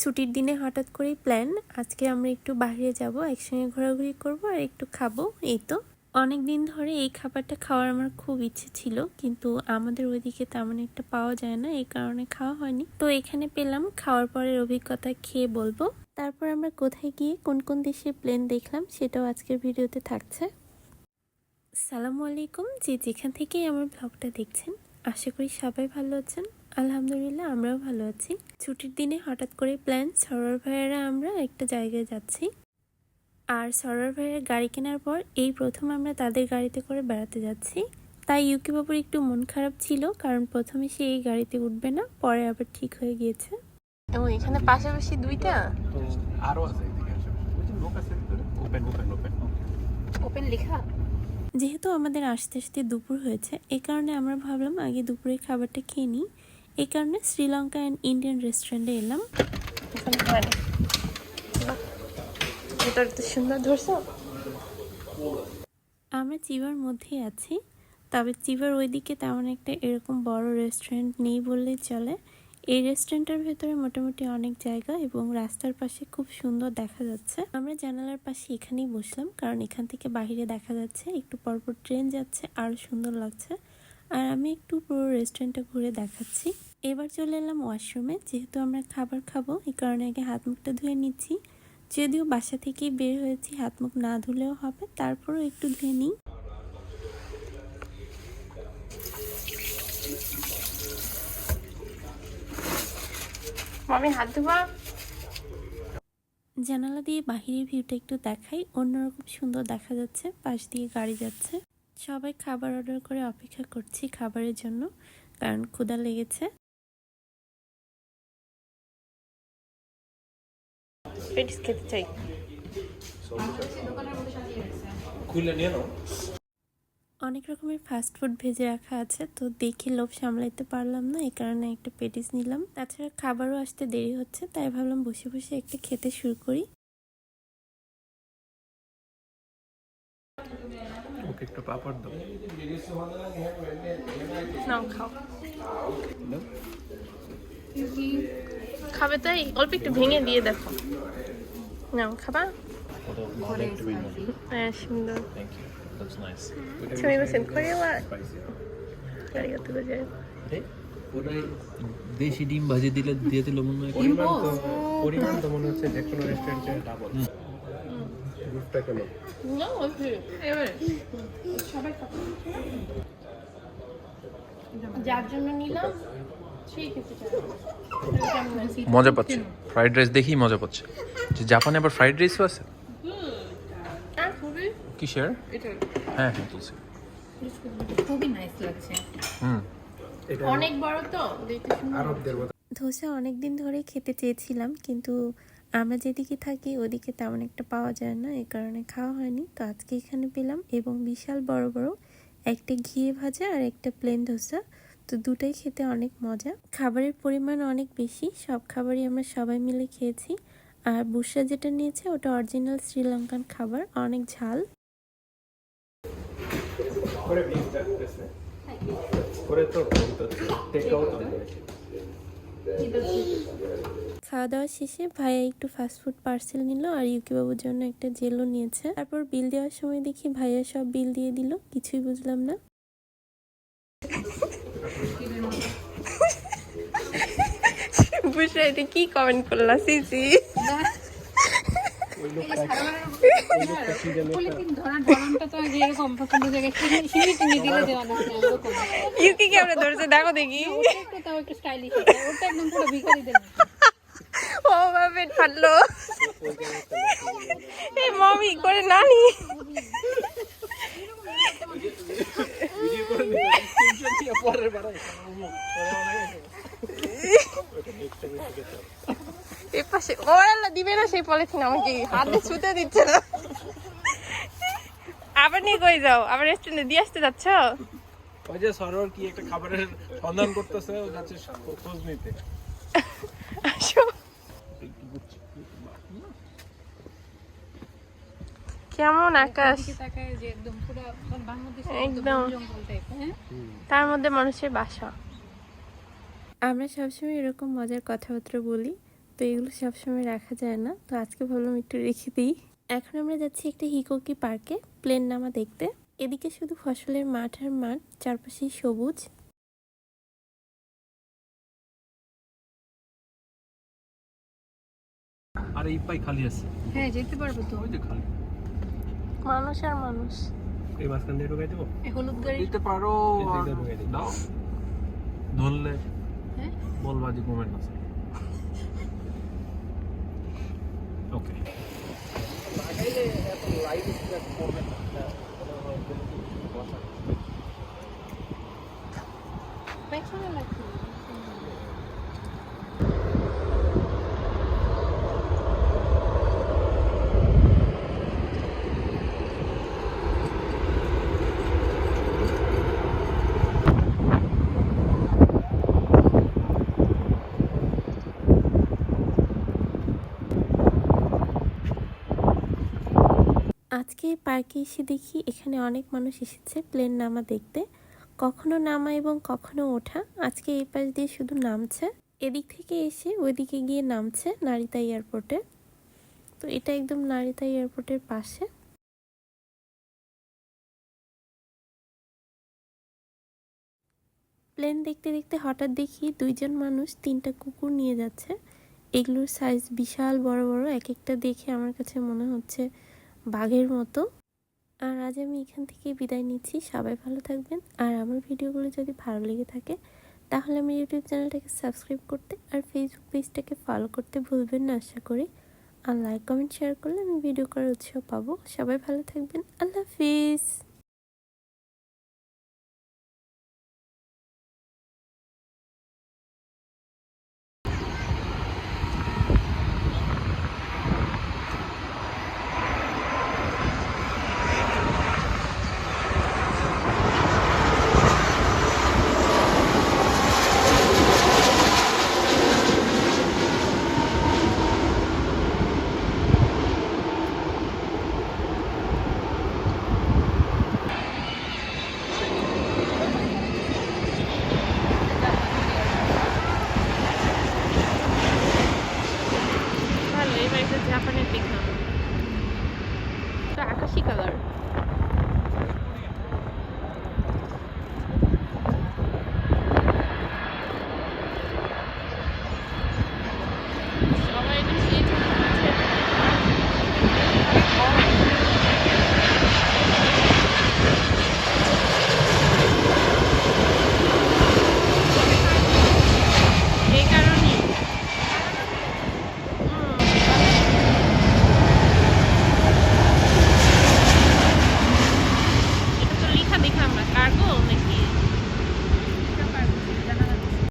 ছুটির দিনে হঠাৎ করেই প্ল্যান আজকে আমরা একটু বাইরে যাব, একসঙ্গে ঘোরাঘুরি করব আর একটু খাব, এই তো। অনেক দিন ধরে এই খাবারটা খাওয়ার আমার খুব ইচ্ছে ছিল, কিন্তু আমাদের ওইদিকে তেমন একটা পাওয়া যায় না, এই কারণে খাওয়া হয়নি। তো এখানে পেলাম, খাওয়ার পরের অভিজ্ঞতা খেয়ে বলব। তারপর আমরা কোথায় গিয়ে কোন কোন দেশের প্লেন দেখলাম, সেটাও আজকের ভিডিওতে থাকছে। সালামু আলাইকুম, যে যেখান থেকেই আমার ব্লগটা দেখছেন, আশা করি সবাই ভালো আছেন। আলহামদুলিল্লাহ আমরাও ভালো আছি। ছুটির দিনে হঠাৎ করে প্ল্যান সরোয়ার ভাইয়েরা আমরা একটা জায়গায় যাচ্ছি। আর সরোয়ার ভাইয়ের গাড়ি কেনার পর এই প্রথম আমরা তাদের গাড়িতে করে বেড়াতে যাচ্ছি। তাই ইউকি বাবুর একটু মন খারাপ ছিল কারণ প্রথমে সে এই গাড়িতে উঠবে না পরে আবার ঠিক হয়ে গিয়েছে। ও এখানে পাশাপাশি দুইটা? আরও আছে এদিকে আশেপাশে। ওই যে লোক আছে ভিতরে। ওপেন ওপেন ওপেন ওপেন লেখা? যেহেতু আমাদের আসতে আসতে দুপুর হয়েছে এই কারণে আমরা ভাবলাম আগে দুপুরের খাবারটা খেয়ে নিই। এই কারণে শ্রীলঙ্কা অ্যান্ড ইন্ডিয়ান রেস্টুরেন্টে এলাম। সুন্দর ধরছো। আমরা চিবার মধ্যেই আছি তবে চিবার ওইদিকে তেমন একটা এরকম বড় রেস্টুরেন্ট নেই বললেই চলে। এই রেস্টুরেন্টের ভেতরে মোটামুটি অনেক জায়গা এবং রাস্তার পাশে খুব সুন্দর দেখা যাচ্ছে। আমরা জানালার পাশে এখানেই বসলাম কারণ এখান থেকে বাইরে দেখা যাচ্ছে একটু পরপর ট্রেন যাচ্ছে আরও সুন্দর লাগছে। আর আমি একটু পুরো রেস্টুরেন্টটা ঘুরে দেখাচ্ছি। এবার চলে এলাম ওয়াশরুমে যেহেতু আমরা খাবার খাব এই কারণে আগে হাত মুখটা ধুয়ে নিচ্ছি। যদিও বাসা থেকেই বের হয়েছি হাত মুখ না ধুলেও হবে তারপরও একটু ধুয়ে নিই। মামি হাত ধোয়া জানালা দিয়ে বাহিরের ভিউটা একটু দেখাই অন্যরকম সুন্দর দেখা যাচ্ছে পাশ দিয়ে গাড়ি যাচ্ছে। সবাই খাবার অর্ডার করে অপেক্ষা করছি খাবারের জন্য কারণ ক্ষুধা লেগেছে। পেটিস খেতে চাই। খুলে নিয়ে নাও। অনেক রকমের ফাস্ট ফুড ভেজে রাখা আছে তো দেখে লোভ সামলাইতে পারলাম না এই কারণে একটা পেটিস নিলাম। তাছাড়া খাবারও আসতে দেরি হচ্ছে তাই ভাবলাম বসে বসে একটা খেতে শুরু করি। ওকে একটু পাপড় দাও। নাও খাও। খাবে তাই? অল্প একটু ভেঙে দিয়ে দেখো। নাও খাবা? হ্যাঁ সুন্দর। ওটাই দেশি ডিম ভাজি দিলে দিয়ে দিল মনে হয় পরিমাণ তো পরিমাণ তো মনে হচ্ছে যে কোনো রেস্টুরেন্টে ডাবল রুটটা কেন? না ওই এবারে। সবাই যার জন্য নিলাম সেই খেতে চাই মজা পাচ্ছে। ফ্রাইড রাইস দেখেই মজা পাচ্ছে। যে জাপানে আবার ফ্রাইড রাইসও আছে? কিসের? হ্যাঁ হ্যাঁ তুলছি খুবই নাইস লাগছে। হুম। অনেক বড় তো দেখতে সুন্দর। আরবদের ধোসা অনেক দিন ধরেই খেতে চেয়েছিলাম কিন্তু আমরা যেদিকে থাকি ওদিকে তেমন একটা পাওয়া যায় না এ কারণে খাওয়া হয়নি। তো আজকে এখানে পেলাম এবং বিশাল বড় বড় একটা ঘিয়ে ভাজা আর একটা প্লেন ধোসা। তো দুটাই খেতে অনেক মজা। খাবারের পরিমাণ অনেক বেশি সব খাবারই আমরা সবাই মিলে খেয়েছি। আর বুসরা যেটা নিয়েছে ওটা অরিজিনাল শ্রীলঙ্কান খাবার অনেক ঝাল। করে করে তো টেক আউট খাওয়া দাওয়া শেষে ভাইয়া একটু ফাস্টফুড পার্সেল নিল আর ইউকিবাবুর জন্য একটা জেলও নিয়েছে। তারপর বিল দেওয়ার সময় দেখি ভাইয়া সব বিল দিয়ে দিল কিছুই বুঝলাম না। বুঝলে এটা কি কমেন্ট করলা সিসি? পলিথিন ধরার ধরনটা তো আগে এরকম প্রথম জায়গায় সিঁড়ি টিনি দিলে দেওয়া না এরকম ইউকি ক্যামেরা ধরেছে? দেখো দেখি। ও বাবা পেট ফাটলো। এই মমি করে নানি। পাশে ও আল্লাহ দিবে না সেই পলিথিন আমাকে। হাতে ছুতে দিচ্ছে না। আবার নিয়ে কই যাও? আবার রেস্টুরেন্টে দিয়ে আসতে যাচ্ছ? ওই যে সরোর কি একটা খাবারের সন্ধান করতেছে ও যাচ্ছে খোঁজ নিতে। আসো। কেমন আকাশ? দিকে তাকায় যে একদম। পুরো বাংলাদেশের একদম। জঙ্গল টাইপ হ্যাঁ তার মধ্যে মানুষের বাসা। আমরা সবসময় এরকম মজার কথাবার্তা বলি তো এগুলো সবসময় রাখা যায় না। তো আজকে ভাবলাম একটু রেখে দিই। এখন আমরা যাচ্ছি একটা হিকোকি পার্কে প্লেন নামা দেখতে। এদিকে শুধু ফসলের মাঠ আর মাঠ চারপাশেই সবুজ। আর এই পাই খালি আছে। হ্যাঁ যেতে পারব তো। ওই যে খালি। মানুষ আর মানুষ। এই মাঝখান দিয়ে ঢুকাই দেবো? হলুদ গাড়ি। দিতে পারো। ঢুকাই। দাও। ধরলে হ্যাঁ? বলবা যে কমেন্ট আছে ওকে পেছনে লাগছে আজকে পার্কে এসে দেখি এখানে অনেক মানুষ এসেছে প্লেন নামা দেখতে। কখনো নামা এবং কখনো ওঠা। আজকে এই পাশ দিয়ে শুধু নামছে। এদিক থেকে এসে ওইদিকে গিয়ে নামছে নারিতা এয়ারপোর্টে। তো এটা একদম নারিতা এয়ারপোর্টের পাশে। প্লেন দেখতে দেখতে হঠাৎ দেখি দুইজন মানুষ তিনটা কুকুর নিয়ে যাচ্ছে। এগুলোর সাইজ বিশাল বড় বড়। এক একটা দেখে আমার কাছে মনে হচ্ছে বাঘের মতো। আর আজ আমি এখান থেকে বিদায় নিচ্ছি। সবাই ভালো থাকবেন। আর আমার ভিডিওগুলো যদি ভালো লেগে থাকে, তাহলে আমি ইউটিউব চ্যানেলটাকে সাবস্ক্রাইব করতে আর ফেসবুক পেজটাকে ফলো করতে ভুলবেন না, আশা করি। আর লাইক কমেন্ট শেয়ার করলে আমি ভিডিও করার উৎসাহ পাবো। সবাই ভালো থাকবেন। আল্লাহ হাফিজ।